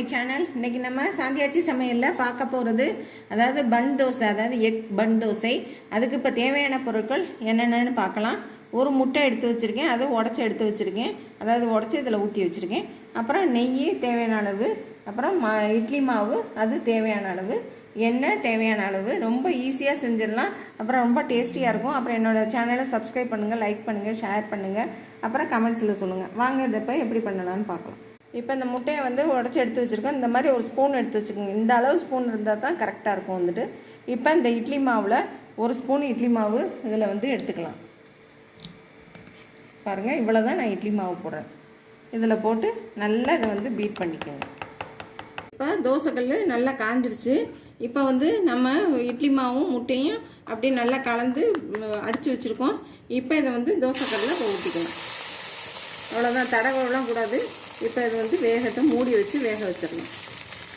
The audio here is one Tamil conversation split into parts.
மை சேனல் இன்னைக்கு நம்ம சாந்தியாச்சி சமையலில் பார்க்க போகிறது அதாவது பன் தோசை அதாவது எக் பன் தோசை. அதுக்கு இப்போ தேவையான பொருட்கள் என்னென்னு பார்க்கலாம். ஒரு முட்டை எடுத்து வச்சுருக்கேன் அதை உடச்சி எடுத்து வச்சுருக்கேன். அதாவது உடச்சி இதில் ஊற்றி வச்சுருக்கேன். அப்புறம் நெய் தேவையான அளவு அப்புறம் மா இட்லி மாவு அது தேவையான அளவு. எண்ணெய் தேவையான அளவு. ரொம்ப ஈஸியாக செஞ்சிடலாம். அப்புறம் ரொம்ப டேஸ்டியாக இருக்கும். அப்புறம் என்னோடய சேனலை சப்ஸ்கிரைப் பண்ணுங்கள் லைக் பண்ணுங்கள் ஷேர் பண்ணுங்கள் அப்புறம் கமெண்ட்ஸில் சொல்லுங்கள் வாங்க இதை இப்போ எப்படி பண்ணலாம்னு பார்க்கலாம். இப்போ இந்த முட்டையை வந்து உடச்சி எடுத்து வச்சுருக்கோம் இந்த மாதிரி ஒரு ஸ்பூன் எடுத்து வச்சுக்கோங்க. இந்த அளவு ஸ்பூன் இருந்தால் தான் கரெக்டாக இருக்கும் வந்துட்டு. இப்போ இந்த இட்லி மாவில் ஒரு ஸ்பூன் இட்லி மாவு இதில் வந்து எடுத்துக்கலாம். பாருங்கள் இவ்வளோ தான் நான் இட்லி மாவு போடுறேன். இதில் போட்டு நல்லா இதை வந்து பீட் பண்ணிக்கோங்க. இப்போ தோசைக்கல் நல்லா காஞ்சிருச்சு. இப்போ வந்து நம்ம இட்லி மாவும் முட்டையும் அப்படியே நல்லா கலந்து அடித்து வச்சுருக்கோம். இப்போ இதை வந்து தோசைக்கல்லில் இப்போ ஊற்றிக்கலாம் அவ்வளோதான் தடவைலாம் கூடாது. இப்போ இது வந்து வேகட்டும் மூடி வச்சு வேக வச்சிடலாம்.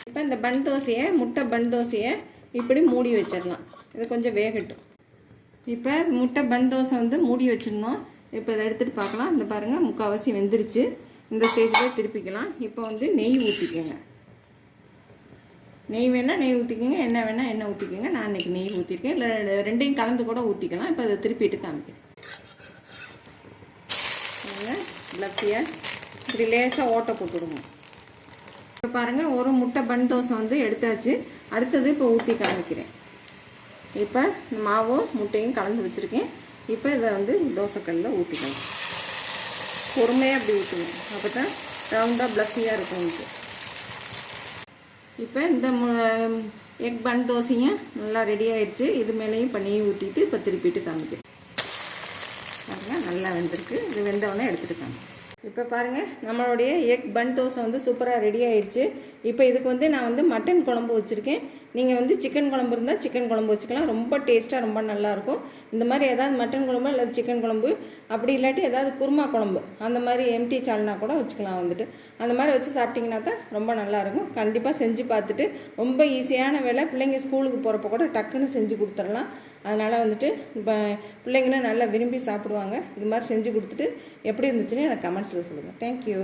இப்போ இந்த பன் தோசையை முட்டை பன் தோசையை இப்படி மூடி வச்சிடலாம். இது கொஞ்சம் வேகட்டும். இப்போ முட்டை பன் தோசை வந்து மூடி வச்சிடணும். இப்போ இதை எடுத்துகிட்டு பார்க்கலாம். இந்த பாருங்கள் முக்கால்வாசி வெந்துருச்சு. இந்த ஸ்டேஜ்லேயே திருப்பிக்கலாம். இப்போ வந்து நெய் ஊற்றிக்கோங்க நெய் வேணால் நெய் ஊற்றிக்கோங்க எண்ணெய் வேணால் எண்ணெய் ஊற்றிக்கோங்க நான் இன்றைக்கி நெய் ஊற்றிருக்கேன் இல்லை ரெண்டையும் கலந்து கூட ஊற்றிக்கலாம் இப்போ அதை திருப்பிட்டு காமிக்கிறேன். லப்பியாக இப்படி லேசாக ஓட்டை போட்டுடுங்க இப்போ பாருங்கள் ஒரு முட்டை பன் தோசை வந்து எடுத்தாச்சு. அடுத்தது இப்போ ஊற்றி காமிக்கிறேன். இப்போ மாவும் முட்டையும் கலந்து வச்சுருக்கேன். இப்போ இதை வந்து தோசைக்கல்லில் ஊற்றிக்கலாம் பொறுமையாக அப்படி ஊற்றணும் அப்போ தான் ரவுண்டாக ப்ளஃபியாக இருக்கும் உங்களுக்கு. இப்போ இந்த எக் பன் தோசையும் நல்லா ரெடி ஆயிடுச்சு இது மேலேயும் பண்ணியும் ஊற்றிட்டு இப்போ திருப்பிட்டு காமிக்கிறேன். பாருங்கள் நல்லா வெந்திருக்கு. இது வெந்தவொடனே எடுத்துகிட்டு காமிக்கிறேன். இப்போ பாருங்கள் நம்மளுடைய எக் பன் தோசை வந்து சூப்பராக ரெடி ஆயிடுச்சு இப்போ இதுக்கு வந்து நான் வந்து மட்டன் குழம்பு வச்சுருக்கேன். நீங்கள் வந்து சிக்கன் குழம்பு இருந்தால் சிக்கன் குழம்பு வச்சுக்கலாம். ரொம்ப டேஸ்ட்டாக ரொம்ப நல்லாயிருக்கும் இந்த மாதிரி ஏதாவது மட்டன் குழம்பு இல்லை சிக்கன் குழம்பு அப்படி இல்லாட்டி ஏதாவது குருமா குழம்பு அந்த மாதிரி எம்டி சால்னா கூட வச்சுக்கலாம் வந்துட்டு. அந்த மாதிரி வச்சு சாப்பிட்டிங்கன்னா தான் ரொம்ப நல்லாயிருக்கும் கண்டிப்பாக செஞ்சு பார்த்துட்டு ரொம்ப ஈஸியான வேலை. பிள்ளைங்க ஸ்கூலுக்கு போகிறப்ப கூட டக்குன்னு செஞ்சு கொடுத்துடலாம். அதனால் வந்துட்டு இப்போ பிள்ளைங்களும் நல்லா விரும்பி சாப்பிடுவாங்க. இது மாதிரி செஞ்சு கொடுத்துட்டு எப்படி இருந்துச்சுன்னு எனக்கு கமெண்ட்ஸில் சொல்லுங்கள் தேங்க்யூ